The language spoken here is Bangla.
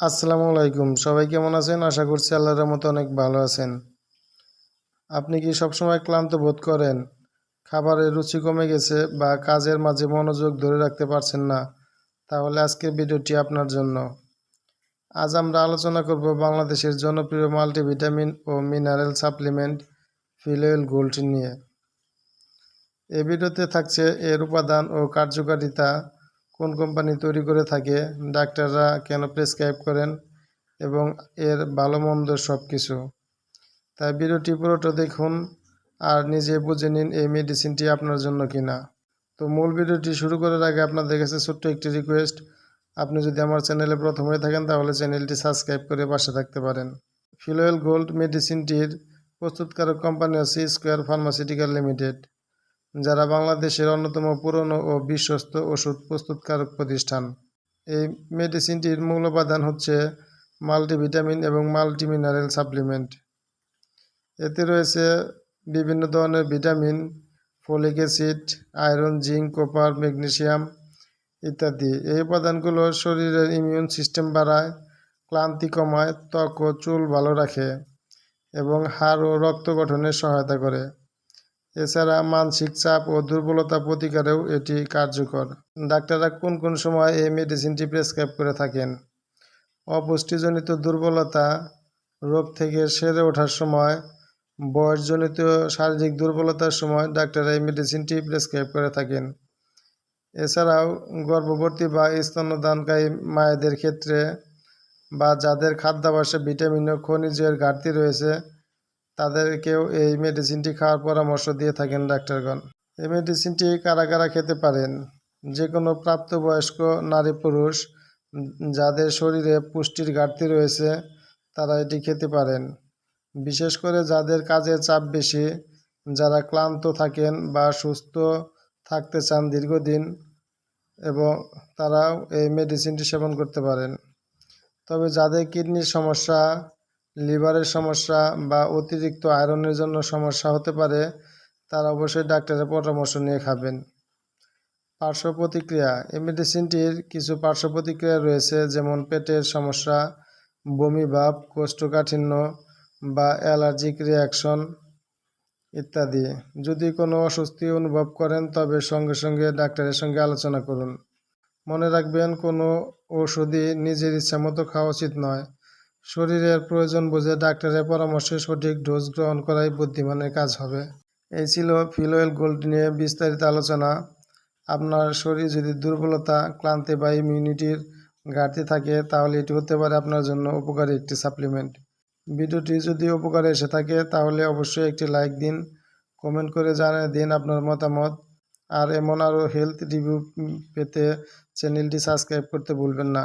আসসালামু আলাইকুম। সবাই কেমন আছেন? আশা করছি আল্লাহর মতো অনেক ভালো আছেন। আপনি কি সবসময় ক্লান্ত বোধ করেন? খাবারের রুচি কমে গেছে বা কাজের মাঝে মনোযোগ ধরে রাখতে পারছেন না, তাহলে আজকের ভিডিওটি আপনার জন্য। আজ আমরা আলোচনা করব বাংলাদেশের জনপ্রিয় মাল্টিভিটামিন ও মিনারেল সাপ্লিমেন্ট ফিলোয়েল গোল্ড নিয়ে। এ ভিডিওতে থাকছে এর উপাদান ও কার্যকারিতা কোন কোম্পানি তৈরি করে থাকে, ডাক্তাররা কেন প্রেসক্রাইব করেন এবং এর ভালো মন্দ সব কিছু তাই ভিডিওটি পুরোটা দেখুন আর নিজে বুঝে নিন এই মেডিসিনটি আপনার জন্য কিনা। তো মূল ভিডিওটি শুরু করার আগে আপনাদের কাছে ছোট্ট একটি রিকোয়েস্ট আপনি যদি আমার চ্যানেলে প্রথম হয়ে থাকেন তাহলে চ্যানেলটি সাবস্ক্রাইব করে পাশে থাকতে পারেন। ফিলোয়েল গোল্ড মেডিসিনটির প্রস্তুতকারক কোম্পানি হচ্ছে স্কোয়ার ফার্মাসিউটিক্যাল লিমিটেড যারা বাংলাদেশের অন্যতম পুরনো ও বিশ্বস্ত ওষুধ প্রস্তুতকারক প্রতিষ্ঠান। এই মেডিসিনটির মূল উপাদান হচ্ছে মাল্টিভিটামিন এবং মাল্টিমিনারেল সাপ্লিমেন্ট। এতে রয়েছে বিভিন্ন ধরনের vitamin, folic acid, iron, zinc, copper magnesium ইত্যাদি। এই উপাদানগুলো শরীরের ইমিউন সিস্টেম বাড়ায়, ক্লান্তি কমায়, ত্বক ও চুল ভালো রাখে এবং হাড় ও রক্ত গঠনে সহায়তা করে। এছাড়া মানসিক চাপ ও দুর্বলতা প্রতিকারেও এটি কার্যকর। ডাক্তাররা কোন কোন সময় এই মেডিসিনটি প্রেসক্রাইব করে থাকেন? অপুষ্টিজনিত দুর্বলতা, রোগ থেকে সেরে ওঠার সময়, বয়সজনিত শারীরিক দুর্বলতার সময় ডাক্তাররা এই মেডিসিনটি প্রেসক্রাইব করে থাকেন। এছাড়াও গর্ভবতী বা স্তন্যদানকারী মায়েদের ক্ষেত্রে বা যাদের খাদ্যাভ্যাসে ভিটামিন ও খনিজের ঘাটতি রয়েছে তাদেরকেও এই মেডিসিনটি খাওয়ার পরামর্শ দিয়ে থাকেন ডাক্তারগণ। এই মেডিসিনটি কারা কারা খেতে পারেন? যে কোনো প্রাপ্তবয়স্ক নারী পুরুষ, যাদের শরীরে পুষ্টির ঘাটতি রয়েছে, তারা এটি খেতে পারেন। বিশেষ করে যাদের কাজের চাপ বেশি, যারা ক্লান্ত থাকেন বা সুস্থ থাকতে চান দীর্ঘদিন এবং তারাও এই মেডিসিনটি সেবন করতে পারেন। তবে যাদের কিডনির সমস্যা লিভারের সমস্যা বা অতিরিক্ত আয়রনের জন্য সমস্যা হতে পারে, তারা অবশ্যই ডাক্তারের পরামর্শ নিয়ে খাবেন। পার্শ্ব প্রতিক্রিয়া, এই মেডিসিনটির কিছু পার্শ্ব প্রতিক্রিয়া রয়েছে, যেমন পেটের সমস্যা, বমি ভাব, কোষ্ঠকাঠিন্য বা অ্যালার্জিক রিয়াকশন ইত্যাদি। যদি কোনো অস্বস্তি অনুভব করেন, তবে সঙ্গে সঙ্গে ডাক্তারের সঙ্গে আলোচনা করুন। মনে রাখবেন, কোনো ওষুধই নিজের ইচ্ছা মতো খাওয়া উচিত নয়। শরীরের প্রয়োজন বুঝে ডাক্তারের পরামর্শে সঠিক ডোজ গ্রহণ করাই বুদ্ধিমানের কাজ হবে। এই ছিল ফিলোয়েল গোল্ড নিয়ে বিস্তারিত আলোচনা। আপনার শরীর যদি দুর্বলতা, ক্লান্তি বা ইমিউনিটির ঘাটতি থাকে, তাহলে এটি হতে পারে আপনার জন্য উপকারী একটি সাপ্লিমেন্ট ভিডিওটি যদি উপকারে এসে থাকে, তাহলে অবশ্যই একটি লাইক দিন কমেন্ট করে জানিয়ে দিন আপনার মতামত। আর এমন আরও হেলথ রিভিউ পেতে চ্যানেলটি সাবস্ক্রাইব করতে ভুলবেন না।